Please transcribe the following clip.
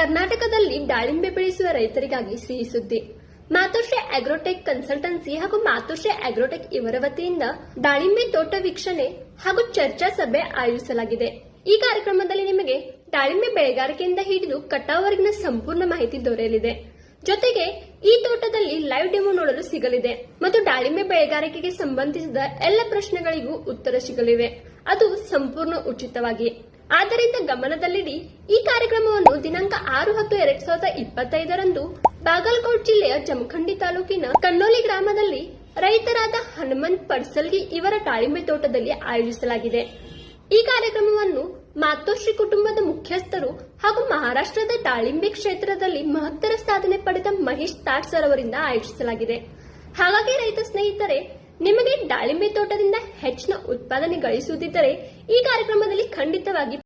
ಕರ್ನಾಟಕದಲ್ಲಿ ದಾಳಿಂಬೆ ಬೆಳೆಸುವ ರೈತರಿಗಾಗಿ ಸಿಹಿ ಸುದ್ದಿ. ಮಾತೋಶ್ರೀ ಅಗ್ರೋಟೆಕ್ ಕನ್ಸಲ್ಟೆನ್ಸಿ ಹಾಗೂ ಮಾತೋಶ್ರೀ ಅಗ್ರೋಟೆಕ್ ಇವರ ವತಿಯಿಂದ ದಾಳಿಂಬೆ ತೋಟ ವೀಕ್ಷಣೆ ಹಾಗೂ ಚರ್ಚಾ ಸಭೆ ಆಯೋಜಿಸಲಾಗಿದೆ. ಈ ಕಾರ್ಯಕ್ರಮದಲ್ಲಿ ನಿಮಗೆ ದಾಳಿಂಬೆ ಬೆಳೆಗಾರಿಕೆಯಿಂದ ಹಿಡಿದು ಕಟಾವರೆಗಿನ ಸಂಪೂರ್ಣ ಮಾಹಿತಿ ದೊರೆಯಲಿದೆ. ಜೊತೆಗೆ ಈ ತೋಟದಲ್ಲಿ ಲೈವ್ ಡೆಮೋ ನೋಡಲು ಸಿಗಲಿದೆ ಮತ್ತು ದಾಳಿಂಬೆ ಬೆಳೆಗಾರಿಕೆಗೆ ಸಂಬಂಧಿಸಿದ ಎಲ್ಲ ಪ್ರಶ್ನೆಗಳಿಗೂ ಉತ್ತರ ಸಿಗಲಿವೆ. ಅದು ಸಂಪೂರ್ಣ ಉಚಿತವಾಗಿ. ಆದ್ದರಿಂದ ಗಮನದಲ್ಲಿಡಿ, ಈ ಕಾರ್ಯಕ್ರಮವನ್ನು ದಿನಾಂಕ ಆರು ಹತ್ತು ಎರಡ್ ಸಾವಿರದ ಇಪ್ಪತ್ತೈದರಂದು ಬಾಗಲಕೋಟ್ ಜಿಲ್ಲೆಯ ಜಮಖಂಡಿ ತಾಲೂಕಿನ ಕನ್ನೋಲಿ ಗ್ರಾಮದಲ್ಲಿ ರೈತರಾದ ಹನುಮಂತ್ ಪಡ್ಸಲ್ಗಿ ಇವರ ದಾಳಿಂಬೆ ತೋಟದಲ್ಲಿ ಆಯೋಜಿಸಲಾಗಿದೆ. ಈ ಕಾರ್ಯಕ್ರಮವನ್ನು ಮಾತೋಶ್ರೀ ಕುಟುಂಬದ ಮುಖ್ಯಸ್ಥರು ಹಾಗೂ ಮಹಾರಾಷ್ಟ್ರದ ದಾಳಿಂಬೆ ಕ್ಷೇತ್ರದಲ್ಲಿ ಮಹತ್ತರ ಸಾಧನೆ ಪಡೆದ ಮಹೇಶ್ ತಾಟ್ ಸರ್ ಅವರಿಂದ ಆಯೋಜಿಸಲಾಗಿದೆ. ಹಾಗಾಗಿ ರೈತ ಸ್ನೇಹಿತರೆ, ನಿಮಗೆ ದಾಳಿಂಬೆ ತೋಟದಿಂದ ಹೆಚ್ಚಿನ ಉತ್ಪಾದನೆ ಗಳಿಸುವುದಿದ್ದರೆ ಈ ಕಾರ್ಯಕ್ರಮದಲ್ಲಿ ಖಂಡಿತವಾಗಿ